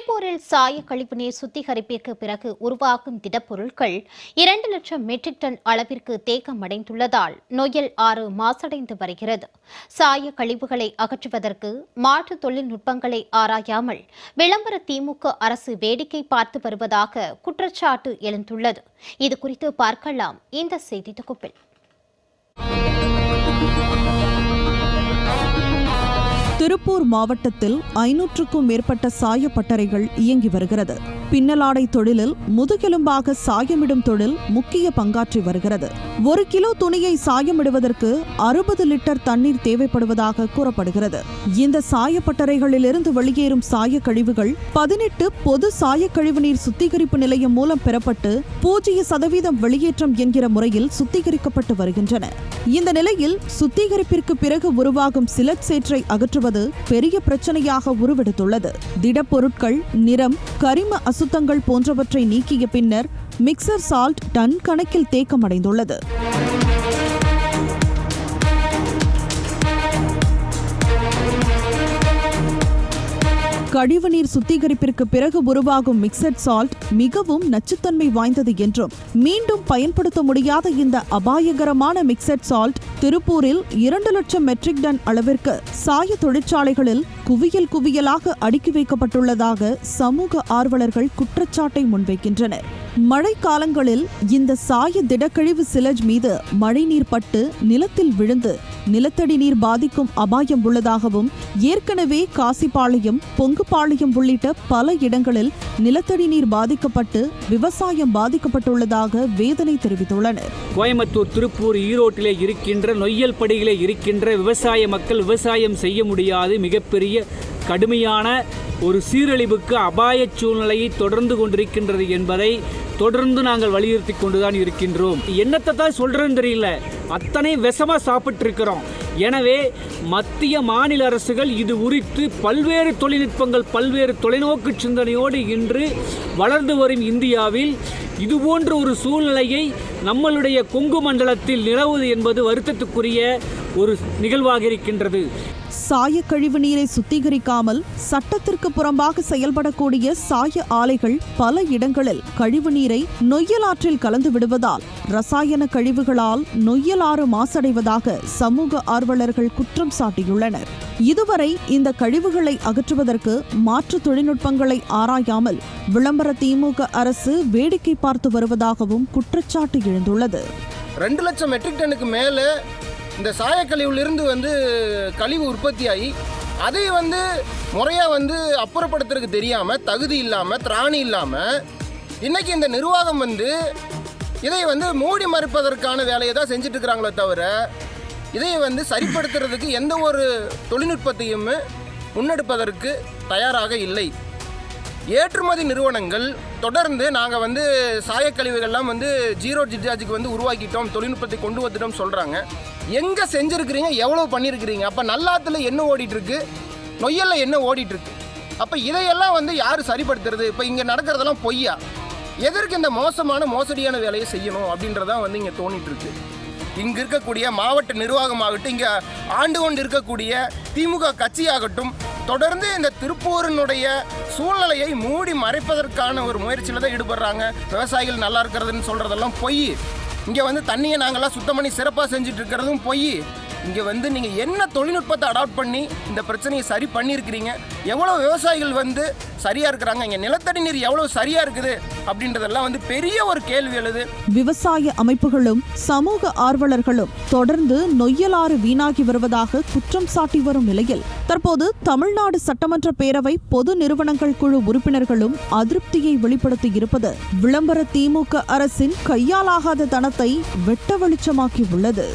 திருப்பூரில் சாய கழிவுநீர் சுத்திகரிப்பிற்கு பிறகு உருவாகும் திடப்பொருட்கள் இரண்டு லட்சம் மெட்ரிக் டன் அளவிற்கு தேக்கம் அடைந்துள்ளதால் நொயல் ஆறு மாசடைந்து வருகிறது. சாய கழிவுகளை அகற்றுவதற்கு மாற்று தொழில்நுட்பங்களை ஆராயாமல் விளம்பர திமுக அரசு வேடிக்கை பார்த்து வருவதாக குற்றச்சாட்டு எழுந்துள்ளது. இது குறித்து பார்க்கலாம் இந்த செய்தி தொகுப்பில். திருப்பூர் மாவட்டத்தில் ஐநூற்றுக்கும் மேற்பட்ட சாயப்பட்டறைகள் இயங்கி வருகிறது. பின்னலாடை தொழிலில் முதுகெலும்பாக சாயமிடும் தொழில் முக்கிய பங்காற்றி வருகிறது. ஒரு கிலோ துணியை சாயமிடுவதற்கு அறுபது லிட்டர் தண்ணீர் தேவைப்படுவதாக கூறப்படுகிறது. இந்த சாயப்பட்டறைகளிலிருந்து வெளியேறும் சாய கழிவுகள் பதினெட்டு பொது சாய கழிவுநீர் சுத்திகரிப்பு நிலையம் மூலம் பெறப்பட்டு பூஜ்ஜிய சதவீதம் வெளியேற்றம் என்கிற முறையில் சுத்திகரிக்கப்பட்டு வருகின்றன. இந்த நிலையில் சுத்திகரிப்பிற்கு பிறகு உருவாகும் சிலட் சேற்றை அகற்றுவது பெரிய பிரச்சனையாக உருவெடுத்துள்ளது. திடப்பொருட்கள் நிறம் கரிம அசுத்தங்கள் போன்றவற்றை நீக்கிய பின்னர் மிக்சர் சால்ட் டன் கணக்கில் தேக்கமடைந்துள்ளது. கழிவுநீர் சுத்திகரிப்பிற்கு பிறகு உருவாகும் மிக்சட் சால்ட் மிகவும் நச்சுத்தன்மை வாய்ந்தது என்றும் மீண்டும் பயன்படுத்த முடியாத இந்த அபாயகரமான மிக்சட் சால்ட் திருப்பூரில் இரண்டு லட்சம் மெட்ரிக் டன் அளவிற்கு சாய தொழிற்சாலைகளில் குவியல் குவியலாக அடுக்கி வைக்கப்பட்டுள்ளதாக சமூக ஆர்வலர்கள் குற்றச்சாட்டை முன்வைக்கின்றனர். மழை காலங்களில் இந்த சாய திடக்கழிவு சிலஜ் மீது மழைநீர் பட்டு நிலத்தில் விழுந்து நிலத்தடி நீர் பாதிக்கும் அபாயம் உள்ளதாகவும் ஏற்கனவே காசிப்பாளையம் பொங்குப்பாளையம் உள்ளிட்ட பல இடங்களில் நிலத்தடி நீர் பாதிக்கப்பட்டு விவசாயம் பாதிக்கப்பட்டுள்ளதாக வேதனை தெரிவித்துள்ளனர். கோயம்புத்தூர் திருப்பூர் ஈரோட்டிலே இருக்கின்ற நொய்யல் படியிலே இருக்கின்ற விவசாய மக்கள் விவசாயம் செய்ய முடியாது. மிகப்பெரிய கடுமையான ஒரு சீரழிவுக்கு அபாய சூழ்நிலையை தொடர்ந்து கொண்டிருக்கின்றது என்பதை தொடர்ந்து நாங்கள் வலியுறுத்தி கொண்டுதான் இருக்கின்றோம். என்னத்தை தான் சொல்றேன்னு தெரியல. அத்தனை விஷமா சாப்பிட்டு இருக்கிறோம் எனவே மத்திய மாநில அரசுகள் இது குறித்து பல்வேறு தொழில்நுட்பங்கள் பல்வேறு தொலைநோக்கு சிந்தனையோடு இன்று வளர்ந்து வரும் இந்தியாவில் இதுபோன்ற ஒரு சூழ்நிலையை நம்மளுடைய கொங்கு மண்டலத்தில் நிலவுது என்பது வருத்தத்துக்குரிய ஒரு நிகழ்வாக இருக்கின்றது. சாய கழிவு நீரை சுத்திகரிக்காமல் சட்டத்திற்கு புறம்பாக செயல்படக்கூடிய சாய ஆலைகள் பல இடங்களில் கழிவு நீரை நொய்யலாற்றில் கலந்து விடுவதால் ரசாயன கழிவுகளால் நொய்யலாறு மாசடைவதாக சமூக ஆர்வலர்கள் குற்றம் சாட்டியுள்ளனர். இதுவரை இந்த கழிவுகளை அகற்றுவதற்கு மாற்று தொழில்நுட்பங்களை ஆராயாமல் விளம்பர திமுக அரசு வேடிக்கை பார்த்து வருவதாகவும் குற்றச்சாட்டு எழுந்துள்ளது. ரெண்டு லட்சம் மெட்ரிக் டனுக்கு மேலே இந்த சாயக்கழிவுலேருந்து வந்து கழிவு உற்பத்தியாகி அதை வந்து முறையாக வந்து அப்புறப்படுத்துறதுக்கு தெரியாமல் தகுதி இல்லாமல் திராணி இல்லாமல் இன்னைக்கு இந்த நிர்வாகம் வந்து இதை வந்து மூடி மறுப்பதற்கான வேலையை தான் செஞ்சுட்டு இருக்கிறாங்களே தவிர இதை வந்து சரிப்படுத்துறதுக்கு எந்த ஒரு தொழில்நுட்பத்தையும் முன்னெடுப்பதற்கு தயாராக இல்லை. ஏற்றுமதி நிறுவனங்கள் தொடர்ந்து நாங்கள் வந்து சாயக்கழிவுகள்லாம் வந்து ஜீரோ டிஸ்சார்ஜுக்கு வந்து உருவாக்கிட்டோம் தொழில்நுட்பத்தை கொண்டு வந்துட்டோம் சொல்கிறாங்க எங்கே செஞ்சுருக்கிறீங்க எவ்வளோ பண்ணியிருக்கிறீங்க அப்போ நல்லாத்தில் என்ன ஓடிட்டுருக்கு நொய்யலில் என்ன ஓடிட்டுருக்கு அப்போ இதையெல்லாம் வந்து யார் சரிப்படுத்துறது? இப்போ இங்கே நடக்கிறதெல்லாம் பொய்யா? எதற்கு இந்த மோசமான மோசடியான வேலையை செய்யணும் அப்படின்றதான் வந்து இங்கே தோணிட்டு இருக்கு இங்கே இருக்கக்கூடிய மாவட்ட நிர்வாகமாகட்டும் இங்கே ஆண்டு கொண்டு இருக்கக்கூடிய திமுக கட்சியாகட்டும் தொடர்ந்து இந்த திருப்பூரினுடைய சூழ்நிலையை மூடி மறைப்பதற்கான ஒரு முயற்சியில் தான் ஈடுபடுறாங்க. விவசாயிகள் நல்லா இருக்கிறதுன்னு சொல்கிறதெல்லாம் பொய். இங்கே வந்து தண்ணியை நாங்கள்லாம் சுத்தம் பண்ணி சிறப்பாக செஞ்சுட்டு இருக்கிறதும் பொய். இங்கே வந்து நீங்கள் என்ன தொழில்நுட்பத்தை அடாப்ட் பண்ணி இந்த பிரச்சனையை சரி பண்ணியிருக்கிறீங்க? எவ்வளோ விவசாயிகள் வந்து சரியாக இருக்கிறாங்க? இங்கே நிலத்தடி நீர் எவ்வளோ சரியாக இருக்குது? அப்படின்றதெல்லாம் வந்து பெரிய ஒரு கேள்வி எழுது. விவசாய அமைப்புகளும் சமூக ஆர்வலர்களும் தொடர்ந்து நொய்யலாறு வீணாகி வருவதாக குற்றம் சாட்டி வரும் நிலையில் தற்போது தமிழ்நாடு சட்டமன்ற பேரவை பொது நிறுவனங்கள் குழு உறுப்பினர்களும் அதிருப்தியை வெளிப்படுத்தி இருப்பது விளம்பர திமுக அரசின் கையாலாகாத தனத்தை வெட்ட வெளிச்சமாக்கி உள்ளது